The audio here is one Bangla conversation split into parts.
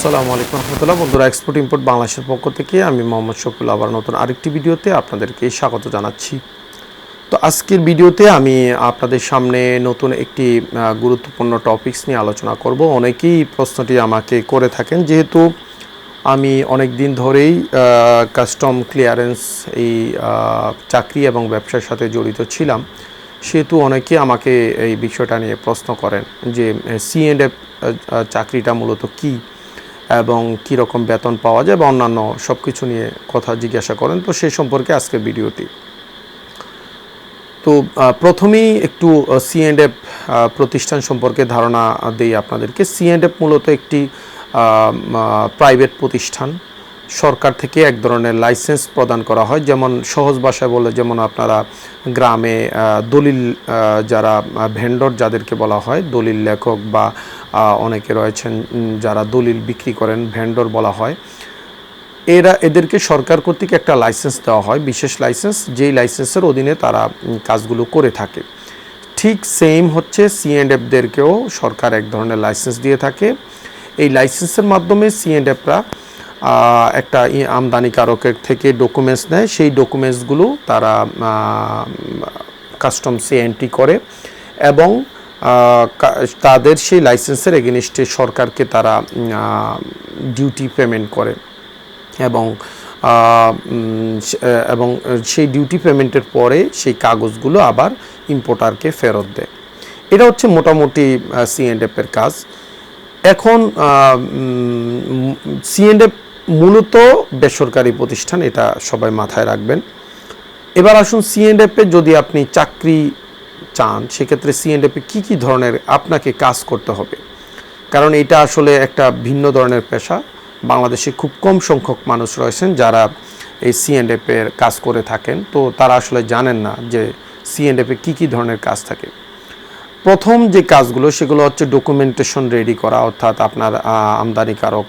আসসালামু আলাইকুম রহমতুল্লাহ। বন্ধুরা এক্সপোর্ট ইম্পোর্ট বাংলাদেশের পক্ষ থেকে আমি মোহাম্মদ শকুল আবার নতুন আরেকটি ভিডিওতে আপনাদেরকে স্বাগত জানাচ্ছি। তো আজকের ভিডিওতে আমি আপনাদের সামনে নতুন একটি গুরুত্বপূর্ণ টপিকস নিয়ে আলোচনা করব। অনেকেই প্রশ্নটি আমাকে করে থাকেন, যেহেতু আমি অনেক দিন ধরেই কাস্টম ক্লিয়ারেন্স এই চাকরি এবং ব্যবসার সাথে জড়িত ছিলাম। সেহেতু অনেকে আমাকে এই বিষয়টা নিয়ে প্রশ্ন করেন যে সি এন্ড এফ চাকরিটা মূলত কী? এবং কীরকম বেতন পাওয়া যায় বা অন্যান্য সব কিছু নিয়ে কথা জিজ্ঞাসা করেন। তো সেই সম্পর্কে আজকের ভিডিওটি। তো প্রথমেই একটু সি এন্ড এফ প্রতিষ্ঠান সম্পর্কে ধারণা দেই আপনাদেরকে। সি এন্ড এফ মূলত একটি প্রাইভেট প্রতিষ্ঠান। সরকার থেকে এক ধরনের লাইসেন্স প্রদান করা হয়। যেমন সহজ ভাষায় বলে, যেমন আপনারা গ্রামে দলিল যারা ভেন্ডর যাদেরকে বলা হয়, দলিল লেখক বা অনেকে রয়েছেন যারা দলিল বিক্রি করেন ভেন্ডর বলা হয়। এরা, এদেরকে সরকার কর্তৃক একটা লাইসেন্স দেওয়া হয়, বিশেষ লাইসেন্স, যেই লাইসেন্সের অধীনে তারা কাজগুলো করে থাকে। ঠিক সেম হচ্ছে সি অ্যান্ড এফদেরকেও সরকার এক ধরনের লাইসেন্স দিয়ে থাকে। এই লাইসেন্সের মাধ্যমে সি অ্যান্ড এফরা একটা আমদানিকারকের থেকে ডকুমেন্টস নেয়। সেই ডকুমেন্টসগুলো তারা কাস্টমসে এন্ট্রি করে এবং তাদের সেই লাইসেন্সের এগেনিস্টে সরকারকে তারা ডিউটি পেমেন্ট করে এবং এবং সেই ডিউটি পেমেন্টের পরে সেই কাগজগুলো আবার ইম্পোর্টারকে ফেরত দেয়। এটা হচ্ছে মোটামুটি সি কাজ। এখন সি এন্ড এফ মূলত বেসরকারি প্রতিষ্ঠান, এটা সবাই মাথায় রাখবেন। এবার আসুন সি এন্ড এফে যদি আপনি চাকরি চান, সেক্ষেত্রে সি এন্ড এফে কী কী ধরনের আপনাকে কাজ করতে হবে? কারণ এটা আসলে একটা ভিন্ন ধরনের পেশা। বাংলাদেশে খুব কম সংখ্যক মানুষ রয়েছেন যারা এই সি এন্ড এফের কাজ করে থাকেন। তো তারা আসলে জানেন না যে সি এন্ড এফে কী কী ধরনের কাজ থাকে। প্রথম যে কাজগুলো, সেগুলো হচ্ছে ডকুমেন্টেশন রেডি করা, অর্থাৎ আপনার আমদানিকারক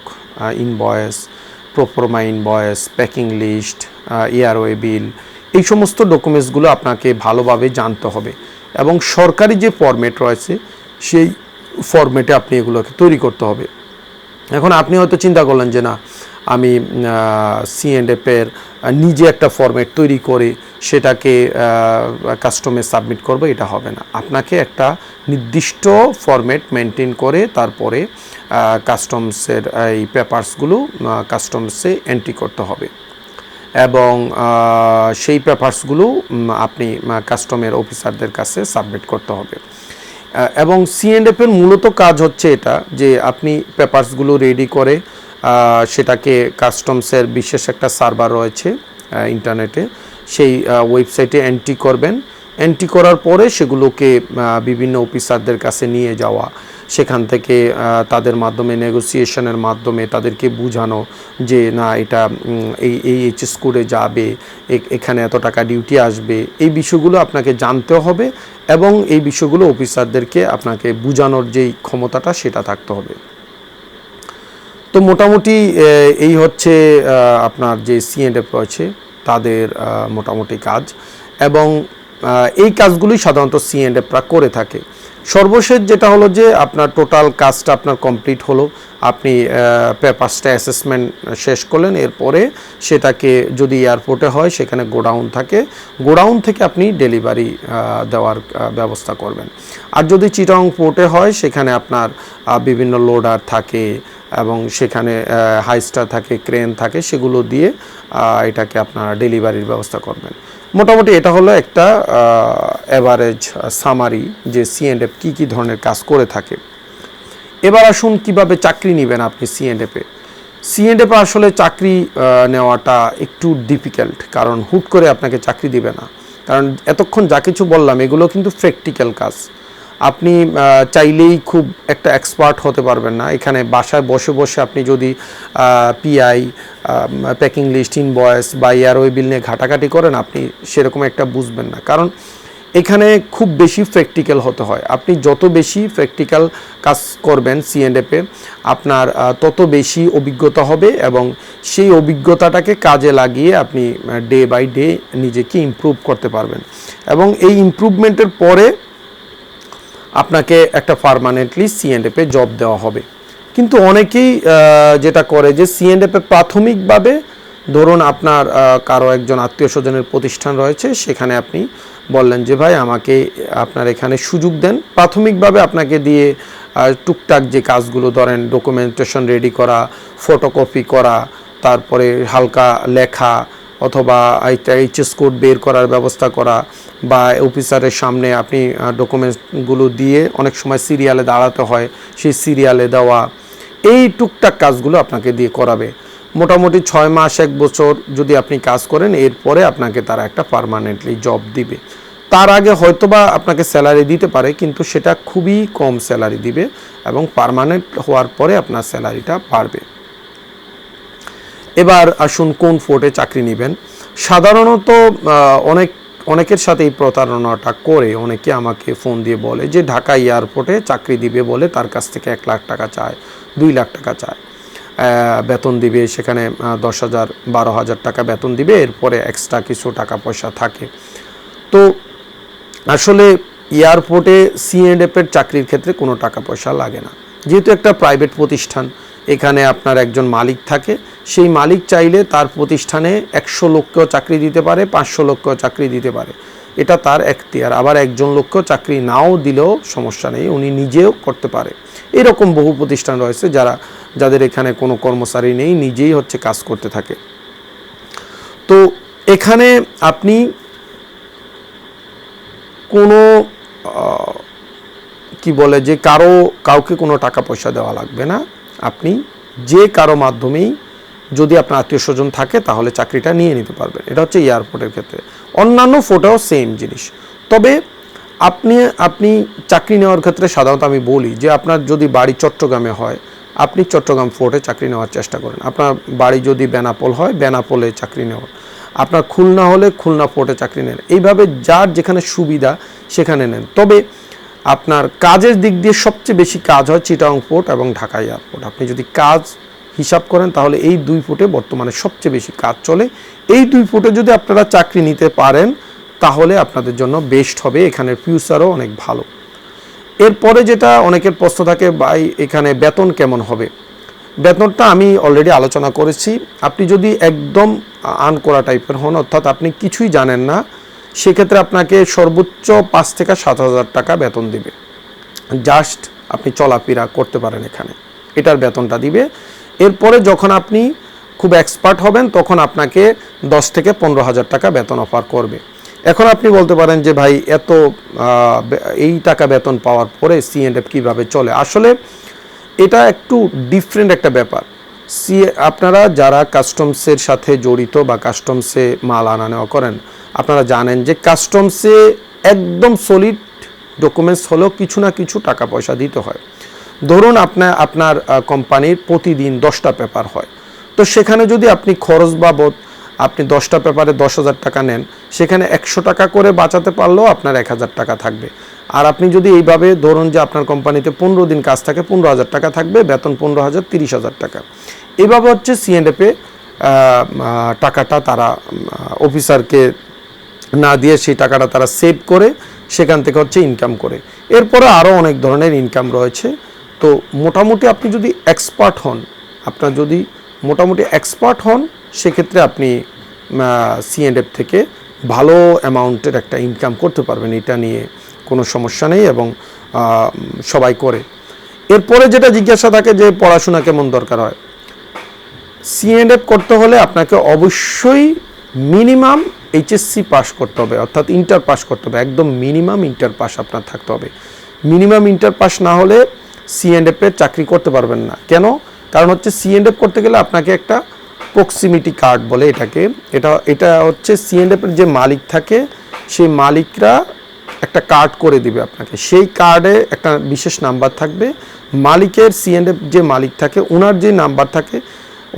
ইনভয়েস প্রোফোরমা বয়েস প্যাকিং লিস্ট এয়ারওয়ে বিল এই সমস্ত ডকুমেন্টসগুলো আপনাকে ভালোভাবে জানতে হবে। এবং সরকারি যে ফরম্যাট রয়েছে, সেই ফরম্যাটে আপনি এগুলোকে তৈরি করতে হবে। এখন আপনি হয়তো চিন্তা করলেন যে না, আমি সি এন্ড এফের নিজে একটা ফরম্যাট তৈরি করে সেটাকে কাস্টমে সাবমিট করব, এটা হবে না। আপনাকে একটা নির্দিষ্ট ফরম্যাট মেনটেন করে তারপরে কাস্টমসের এই পেপারসগুলো কাস্টমসে এন্ট্রি করতে হবে। এবং সেই পেপারসগুলো আপনি কাস্টমের অফিসারদের কাছে সাবমিট করতে হবে। এবং সিএনএফ এর মূলত কাজ হচ্ছে এটা, যে আপনি পেপারসগুলো রেডি করে সেটাকে কাস্টমসের বিশেষ একটা সার্ভার রয়েছে ইন্টারনেটে সেই ওয়েবসাইটে এন্ট্রি করবেন এন্ট্রি করার পরে সেগুলোকে বিভিন্ন অফিসারদের কাছে নিয়ে যাওয়া, সেখান থেকে তাদের মাধ্যমে নেগোসিয়েশনের মাধ্যমে তাদেরকে বোঝানো যে, না, এটা এই এই এইচএস কোডে যাবে এখানে এত টাকা ডিউটি আসবে। এই বিষয়গুলো আপনাকে জানতে হবে এবং এই বিষয়গুলো অফিসারদেরকে আপনাকে বোঝানোর যেই ক্ষমতাটা সেটা থাকতে হবে। তো মোটামুটি এই হচ্ছে আপনার যে সিএনএফ রয়েছে, তাদের মোটামুটি কাজ এবং এই কাজগুলোই সাধারণত সিএনএফরা করে থাকে। সর্বশেষ যেটা হলো যে আপনার টোটাল কাজটা আপনার কমপ্লিট হলো, আপনি পেপারসটা অ্যাসেসমেন্ট শেষ করলেন, এরপরে সেটাকে যদি এয়ারপোর্টে হয়, সেখানে গোডাউন থাকে। গোডাউন থেকে আপনি ডেলিভারি দেওয়ার ব্যবস্থা করবেন। আর যদি চিটং পোর্টে হয়, সেখানে আপনার বিভিন্ন লোডার থাকে এবং সেখানে হাইস্টার থাকে ক্রেন থাকে, সেগুলো দিয়ে এটাকে আপনারা ডেলিভারির ব্যবস্থা করবেন। মোটামুটি এটা হলো একটা অ্যাভারেজ সামারি যে সি এন্ড এফ কী কী ধরনের কাজ করে থাকে। এবার আসুন কীভাবে চাকরি নেবেন আপনি সি এন্ড এফে সি এন্ড এফে আসলে চাকরি নেওয়াটা একটু ডিফিকাল্ট কারণ হুট করে আপনাকে চাকরি দিবে না। কারণ এতক্ষণ যা কিছু বললাম, এগুলো কিন্তু প্র্যাকটিক্যাল কাজ। আপনি চাইলেই খুব একটা এক্সপার্ট হতে পারবেন না। এখানে বাসায় বসে বসে আপনি যদি PI packing list in invoice বা এয়ারওয়ে বিল নিয়ে ঘাটাঘাটি করেন, আপনি সেরকম একটা বুঝবেন না। কারণ এখানে খুব বেশি প্র্যাকটিক্যাল হতে হয়। আপনি যত বেশি প্র্যাকটিক্যাল কাজ করবেন সিএনএফে আপনার তত বেশি অভিজ্ঞতা হবে এবং সেই অভিজ্ঞতাটাকে কাজে লাগিয়ে আপনি ডে বাই ডে নিজেকে ইমপ্রুভ করতে পারবেন। এবং এই ইমপ্রুভমেন্টের পরে আপনাকে একটা পারমানেন্টলি সিএনএফে জব দেওয়া হবে। কিন্তু অনেকেই যেটা করে যে সিএনএফে প্রাথমিকভাবে ধরুন আপনার কারও একজন আত্মীয় স্বজনের প্রতিষ্ঠান রয়েছে, সেখানে আপনি বললেন যে, ভাই, আমাকে, আপনার এখানে সুযোগ দেন। প্রাথমিকভাবে আপনাকে দিয়ে টুকটাক যে কাজগুলো ধরেন ডকুমেন্টেশন রেডি করা ফটোকপি করা, তারপরে হালকা লেখা অথবা এইচএস কোড বের করার ব্যবস্থা করা বা অফিসারের সামনে আপনি ডকুমেন্টসগুলো দিয়ে অনেক সময় সিরিয়ালে দাঁড়াতে হয়, সেই সিরিয়ালে দেওয়া। এই টুকটাক কাজগুলো আপনাকে দিয়ে করাবে। মোটামুটি ছয় মাস, এক বছর যদি আপনি কাজ করেন, এরপরে আপনাকে তারা একটা পার্মানেন্টলি জব দিবে। তার আগে হয়তোবা আপনাকে স্যালারি দিতে পারে, কিন্তু সেটা খুবই কম স্যালারি দিবে এবং পারমানেন্ট হওয়ার পরে আপনার স্যালারিটা বাড়বে। এবার আসুন কোন ফোর্টে চাকরি নেবেন। সাধারণত অনেক, অনেকের সাথে এই প্রতারণাটা করে। অনেকে আমাকে ফোন দিয়ে বলে যে, ঢাকা এয়ারপোর্টে চাকরি দিবে বলে তার কাছ থেকে এক লাখ টাকা চায়, দুই লাখ টাকা চায়। বেতন দিবে, সেখানে দশ হাজার, বারো হাজার টাকা বেতন দিবে, এরপরে এক্সট্রা কিছু টাকা পয়সা থাকে। তো আসলে এয়ারপোর্টে সিএনএফ এর চাকরির ক্ষেত্রে কোনো টাকা পয়সা লাগে না। যেহেতু একটা প্রাইভেট প্রতিষ্ঠান এখানে আপনার একজন মালিক থাকে। সেই মালিক চাইলে তার প্রতিষ্ঠানে একশো লোককেও চাকরি দিতে পারে, পাঁচশো লোককেও চাকরি দিতে পারে। এটা তার এখতিয়ার। আবার একজন লোককেও চাকরি নাও দিলেও সমস্যা নেই, উনি নিজেও করতে পারে। এরকম বহু প্রতিষ্ঠান রয়েছে যারা, যাদের এখানে কোনো কর্মচারী নেই, নিজেই হচ্ছে কাজ করতে থাকে। তো এখানে আপনি কোনো কি বলে যে কারও, কাউকে কোনো টাকা পয়সা দেওয়া লাগবে না। আপনি যে কারও মাধ্যমেই যদি আপনার আত্মীয় স্বজন থাকে, তাহলে চাকরিটা নিয়ে নিতে পারবেন। এটা হচ্ছে এয়ারপোর্টের ক্ষেত্রে। অন্যান্য ফোটাও সেম জিনিস। তবে আপনি আপনি চাকরি নেওয়ার ক্ষেত্রে সাধারণত আমি বলি যে, আপনার যদি বাড়ি চট্টগ্রামে হয়, আপনি চট্টগ্রাম ফোর্টে চাকরি নেওয়ার চেষ্টা করেন। আপনার বাড়ি যদি বেনাপোল হয়, বেনাপোলে চাকরি নেওয়ার আপনার খুলনা হলে খুলনা ফোর্টে চাকরি নেন। এইভাবে যার যেখানে সুবিধা, সেখানে নেন। তবে আপনার কাজের দিক দিয়ে সবচেয়ে বেশি কাজ হয় চিটাং পোর্ট এবং ঢাকা এয়ারপোর্ট। আপনি যদি কাজ হিসাব করেন, তাহলে এই দুই ফুটে বর্তমানে সবচেয়ে বেশি কাজ চলে। এই দুই ফুটে যদি আপনারা চাকরি নিতে পারেন, তাহলে আপনাদের জন্য বেস্ট হবে। এখানের ফিউচারও অনেক ভালো। এরপরে যেটা অনেকের প্রশ্ন থাকে, ভাই, এখানে বেতন কেমন হবে? বেতনটা আমি অলরেডি আলোচনা করেছি। আপনি যদি একদম আন করা টাইপের হন, অর্থাৎ আপনি কিছুই জানেন না সেক্ষেত্রে আপনাকে সর্বোচ্চ পাঁচ থেকে সাত হাজার টাকা বেতন দিবে। জাস্ট আপনি চলাফেরা করতে পারেন এখানে। এটার বেতনটা দিবে। এরপরে যখন আপনি খুব এক্সপার্ট হবেন, তখন আপনাকে দশ থেকে পনেরো হাজার টাকা বেতন অফার করবে। এখন আপনি বলতে পারেন যে, ভাই, এত এই টাকা বেতন পাওয়ার পরে সিএনএফ কীভাবে চলে? আসলে এটা একটু ডিফারেন্ট একটা ব্যাপার। সি, আপনারা যারা কাস্টমসের সাথে জড়িত বা কাস্টমসে মাল আনা নেওয়া করেন, আপনারা জানেন যে কাস্টমসে একদম সলিড ডকুমেন্টস হলেও কিছু না কিছু টাকা পয়সা দিতে হয়। ধরুন আপনার আপনার কোম্পানির প্রতিদিন দশটা পেপার হয়। তো সেখানে যদি আপনি খরচ বাবদ আপনি দশটা পেপারে দশ হাজার টাকা নেন, সেখানে একশো টাকা করে বাঁচাতে পারলেও আপনার এক হাজার টাকা থাকবে। আর আপনি যদি এইভাবে ধরুন যে আপনার কোম্পানিতে পনেরো দিন কাজ থাকে, পনেরো হাজার টাকা থাকবে, বেতন পনেরো হাজার, তিরিশ হাজার টাকা। এইভাবে হচ্ছে সিএনএফে টাকাটা তারা অফিসারকে না দিয়ে সেই টাকাটা তারা সেভ করে সেখান থেকে হচ্ছে ইনকাম করে। এরপরে আরও অনেক ধরনের ইনকাম রয়েছে। তো মোটামুটি আপনি যদি এক্সপার্ট হন, আপনার যদি মোটামুটি এক্সপার্ট হন, সেক্ষেত্রে আপনি সিএনএফ থেকে ভালো অ্যামাউন্টের একটা ইনকাম করতে পারবেন। এটা নিয়ে কোনো সমস্যা নেই এবং সবাই করে। এরপরে যেটা জিজ্ঞাসা থাকে যে পড়াশোনা কেমন দরকার হয়? সিএনএফ করতে হলে আপনাকে অবশ্যই মিনিমাম এইচএসসি পাস করতে হবে, অর্থাৎ ইন্টার পাস করতে হবে, একদম মিনিমাম ইন্টার পাস আপনার থাকতে হবে। মিনিমাম ইন্টার পাস না হলে সিএনএফ চাকরি করতে পারবেন না। কেন? কারণ হচ্ছে সিএনএফ করতে গেলে আপনাকে একটা প্রক্সিমিটি কার্ড বলে এটাকে। এটা এটা হচ্ছে সিএনএফ এর যে মালিক থাকে, সেই মালিকরা একটা কার্ড করে দিবে আপনাকে। সেই কার্ডে একটা বিশেষ নাম্বার থাকবে। মালিকের সিএনএফ যে মালিক থাকে ওনার যে নাম্বার থাকে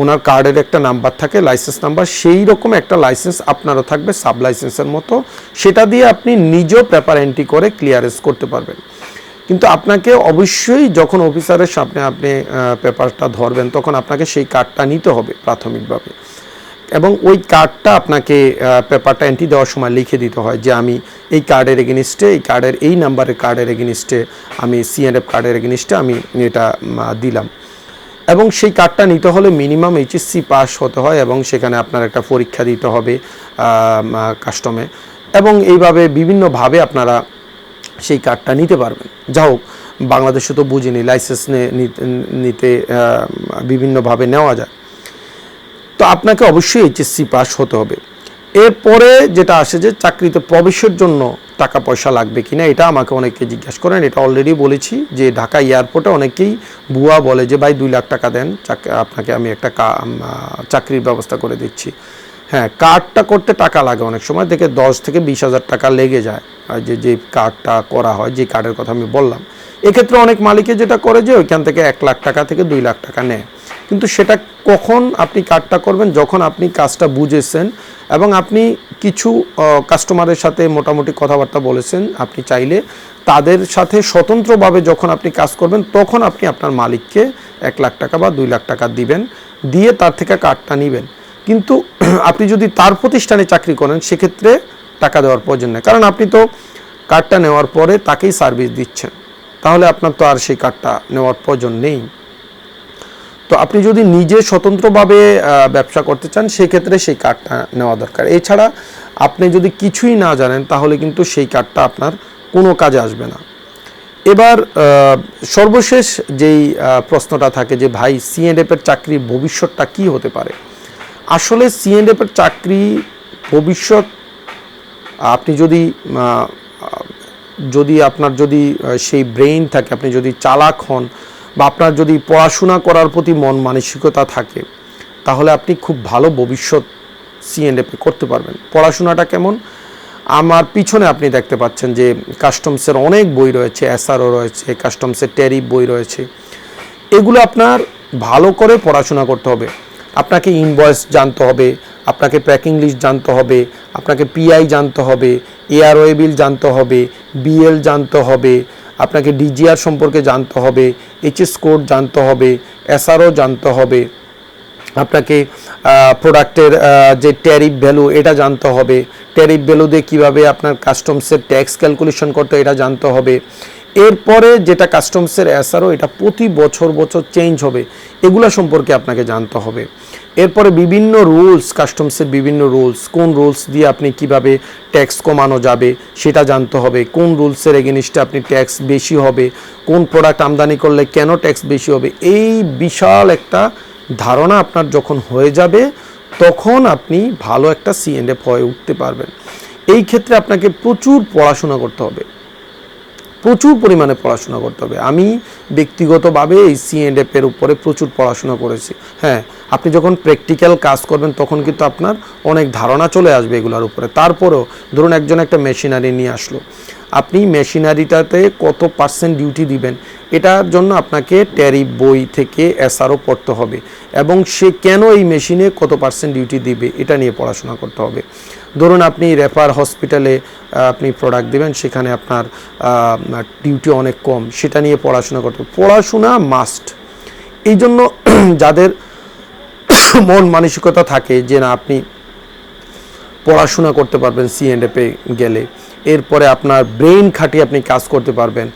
ওনার কার্ডের একটা নাম্বার থাকে, লাইসেন্স নাম্বার, সেই রকম একটা লাইসেন্স আপনারও থাকবে, সাব লাইসেন্সের মতো। সেটা দিয়ে আপনি নিজেও পেপার এন্ট্রি করে ক্লিয়ারেন্স করতে পারবেন। কিন্তু আপনাকে অবশ্যই যখন অফিসারের সামনে আপনি পেপারটা ধরবেন, তখন আপনাকে সেই কার্ডটা নিতে হবে প্রাথমিকভাবে। এবং ওই কার্ডটা আপনাকে পেপারটা এন্ট্রি দেওয়ার সময় লিখে দিতে হয় যে আমি এই কার্ডের এগেনিস্টে এই কার্ডের, এই নাম্বারের কার্ডের এগেনিস্টে আমি সিএনএফ কার্ডের এগেনিস্টে আমি এটা দিলাম। এবং সেই কার্ডটা নিতে হলে মিনিমাম এইচএসসি পাস হতে হয় এবং সেখানে আপনার একটা পরীক্ষা দিতে হবে কাস্টমে এবং এইভাবে বিভিন্নভাবে আপনারা সেই কার্ডটা নিতে পারবেন। যা হোক, বাংলাদেশে তো বুঝিনি লাইসেন্স নিতে বিভিন্নভাবে নেওয়া যায়। তো আপনাকে অবশ্যই এইচএসসি পাস হতে হবে। এরপরে যেটা আসে যে চাকরিতে প্রবেশের জন্য টাকা পয়সা লাগবে কিনা, এটা আমাকে অনেকে জিজ্ঞাসা করেন। এটা অলরেডি বলেছি যে ঢাকা এয়ারপোর্টে অনেকেই বুয়া বলে যে, ভাই, দুই লাখ টাকা দেন আপনাকে আমি একটা চাকরির ব্যবস্থা করে দিচ্ছি। হ্যাঁ কার্ডটা করতে টাকা লাগে অনেক সময় থেকে দশ থেকে বিশ হাজার টাকা লেগে যায় যে যে কার্ডটা করা হয়, যে কার্ডের কথা আমি বললাম। এক্ষেত্রে অনেক মালিকে যেটা করে যে, ওইখান থেকে এক লাখ টাকা থেকে দুই লাখ টাকা নেয়। কিন্তু সেটা কখন আপনি কার্ডটা করবেন, যখন আপনি কাজটা বুঝেছেন এবং আপনি কিছু কাস্টমারের সাথে মোটামুটি কথাবার্তা বলেছেন আপনি চাইলে, তাদের সাথে স্বতন্ত্রভাবে যখন আপনি কাজ করবেন, তখন আপনি আপনার মালিককে এক লাখ টাকা বা দুই লাখ টাকা দিবেন, দিয়ে তার থেকে কার্ডটা নেবেন। কিন্তু আপনি যদি তার প্রতিষ্ঠানে চাকরি করেন, সেক্ষেত্রে টাকা দেওয়ার প্রয়োজন নেই। কারণ আপনি তো কার্ডটা নেওয়ার পরে তাকেই সার্ভিস দিচ্ছেন। তাহলে আপনার তো আর সেই কার্ডটা নেওয়ার প্রয়োজন নেই। তো আপনি যদি নিজে স্বতন্ত্রভাবে ব্যবসা করতে চান, সেক্ষেত্রে সেই কার্ডটা নেওয়া দরকার। এছাড়া আপনি যদি কিছুই না জানেন, তাহলে কিন্তু সেই কার্ডটা আপনার কোনো কাজে আসবে না। এবার সর্বশেষ যেই প্রশ্নটা থাকে যে, ভাই সিএনএফের চাকরির ভবিষ্যৎটা কি হতে পারে? আসলে সিএনএফের চাকরি ভবিষ্যৎ, আপনি যদি যদি আপনার যদি সেই ব্রেইন থাকে, আপনি যদি চালাক হন বা আপনার যদি পড়াশোনা করার প্রতি মন মানসিকতা থাকে, তাহলে আপনি খুব ভালো ভবিষ্যৎ সিএনএফে করতে পারবেন। পড়াশোনাটা কেমন? আমার পিছনে আপনি দেখতে পাচ্ছেন যে কাস্টমসের অনেক বই রয়েছে এসআরও রয়েছে, কাস্টমসের ট্যারিফ বই রয়েছে। এগুলো আপনার ভালো করে পড়াশোনা করতে হবে। আপনাকে ইনভয়েস জানতে হবে, আপনাকে প্যাকিং লিস্ট জানতে হবে, আপনাকে পিআই জানতে হবে এআরওয়ে বিল জানতে হবে বিএল জানতে হবে আপনাকে ডিজিআর সম্পর্কে জানতে হবে এইচএস কোড জানতে হবে এসআরও জানতে হবে, আপনাকে প্রোডাক্টের যে ট্যারিফ ভ্যালু এটা জানতে হবে ট্যারিফ ভ্যালু দিয়ে কীভাবে আপনার কাস্টমসের ট্যাক্স ক্যালকুলেশন করতে এটা জানতে হবে এরপরে যেটা কাস্টমসের অ্যাসারও এটা প্রতি বছর বছর চেঞ্জ হবে, এগুলো সম্পর্কে আপনাকে জানতে হবে। এরপরে বিভিন্ন রুলস কাস্টমসের বিভিন্ন রুলস কোন রুলস দিয়ে আপনি কীভাবে ট্যাক্স কমানো যাবে, সেটা জানতে হবে। কোন রুলসের এগেনিস্টে আপনি ট্যাক্স বেশি হবে, কোন প্রোডাক্ট আমদানি করলে কেন ট্যাক্স বেশি হবে, এই বিশাল একটা ধারণা আপনার যখন হয়ে যাবে, তখন আপনি ভালো একটা সিএনএফ হয়ে উঠতে পারবেন। এই ক্ষেত্রে আপনাকে প্রচুর পড়াশোনা করতে হবে। প্রচুর পরিমাণে পড়াশোনা করতে হবে। আমি ব্যক্তিগতভাবে এই সিএনএফ এর উপরে প্রচুর পড়াশোনা করেছি। হ্যাঁ আপনি যখন প্র্যাকটিক্যাল কাজ করবেন, তখন কিন্তু আপনার অনেক ধারণা চলে আসবে এগুলোর উপরে। তারপরেও ধরুন একজন একটা মেশিনারি নিয়ে আসলো। আপনি মেশিনারিটাতে কত পার্সেন্ট ডিউটি দিবেন, এটার জন্য আপনাকে ট্যারিফ বই থেকে এসআরও পড়তে হবে। এবং সে কেন এই মেশিনে কত পার্সেন্ট ডিউটি দিবে, এটা নিয়ে পড়াশোনা করতে হবে। ধরুন আপনি রেফার হসপিটালে আপনি প্রোডাক্ট দেবেন, সেখানে আপনার ডিউটি অনেক কম, সেটা নিয়ে পড়াশোনা করতে পড়াশোনা মাস্ট এই জন্য যাদের মন মানসিকতা থাকে যে না, আপনি পড়াশোনা করতে পারবেন সিএনএফে গেলে, এরপরে আপনার ব্রেন খাটিয়ে আপনি কাজ করতে পারবেন।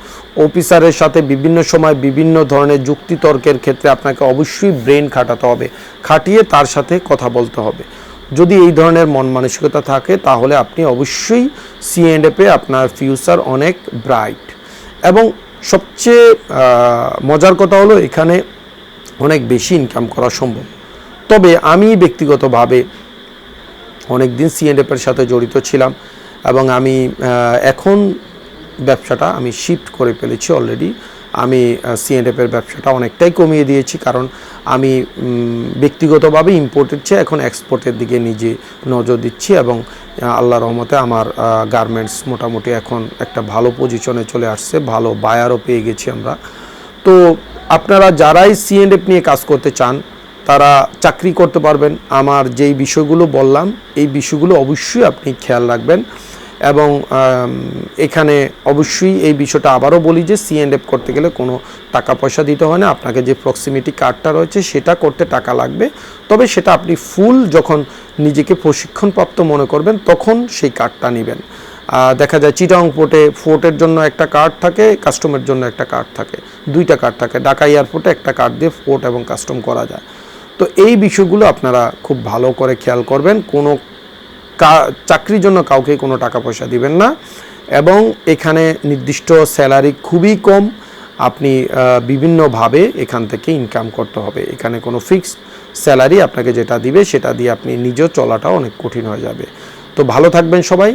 অফিসারের সাথে বিভিন্ন সময় বিভিন্ন ধরনের যুক্তিতর্কের ক্ষেত্রে আপনাকে অবশ্যই ব্রেন খাটাতে হবে। খাটিয়ে তার সাথে কথা বলতে হবে। যদি এই ধরনের মন মানসিকতা থাকে, তাহলে আপনি অবশ্যই সিএনএফে আপনার ফিউচার অনেক ব্রাইট এবং সবচেয়ে মজার কথা হলো এখানে অনেক বেশি ইনকাম করা সম্ভব। তবে আমি ব্যক্তিগতভাবে অনেক দিন সিএনএফের সাথে জড়িত ছিলাম এবং আমি এখন ব্যবসাটা আমি শিফট করে ফেলেছি অলরেডি আমি সিএনএফের ব্যবসাটা অনেকটাই কমিয়ে দিয়েছি। কারণ আমি ব্যক্তিগতভাবে ইম্পোর্টের চেয়ে এখন এক্সপোর্টের দিকে নিজে নজর দিচ্ছি এবং আল্লাহ রহমতে আমার গার্মেন্টস মোটামুটি এখন একটা ভালো পজিশনে চলে আসছে, ভালো বায়ারও পেয়ে গেছি আমরা। তো আপনারা যারাই সিএনএফ নিয়ে কাজ করতে চান, তারা চাকরি করতে পারবেন। আমার যেই বিষয়গুলো বললাম, এই বিষয়গুলো অবশ্যই আপনি খেয়াল রাখবেন। এবং এখানে অবশ্যই এই বিষয়টা আবারও বলি যে সিএনএফ করতে গেলে কোনো টাকা পয়সা দিতে হয় না। আপনাকে যে প্রক্সিমিটি কার্ডটা রয়েছে সেটা করতে টাকা লাগবে। তবে সেটা আপনি ফুল যখন নিজেকে প্রশিক্ষণপ্রাপ্ত মনে করবেন তখন সেই কার্ডটা নেবেন। দেখা যায় চিটাং পোর্টে ফোর্টের জন্য একটা কার্ড থাকে কাস্টমের জন্য একটা কার্ড থাকে। দুইটা কার্ড থাকে। ঢাকা এয়ারপোর্টে একটা কার্ড দিয়ে ফোর্ট এবং কাস্টম করা যায়। তো এই বিষয়গুলো আপনারা খুব ভালো করে খেয়াল করবেন। কোনো চাকরির জন্য কাউকে কোনো টাকা পয়সা দিবেন না এবং এখানে নির্দিষ্ট স্যালারি খুবই কম। আপনি বিভিন্নভাবে এখান থেকে ইনকাম করতে হবে। এখানে কোনো ফিক্সড স্যালারি আপনাকে যেটা দিবে সেটা দিয়ে আপনি নিজেও চলাটা অনেক কঠিন হয়ে যাবে। তো ভালো থাকবেন সবাই।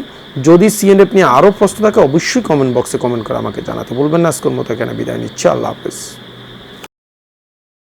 যদি সিএনএফ নিয়ে আরও প্রশ্ন থাকে, অবশ্যই কমেন্ট বক্সে কমেন্ট করে আমাকে জানাতে বলবেন না। আজকের মতো এখানে বিদায় নিচ্ছি। আল্লাহ হাফেজ।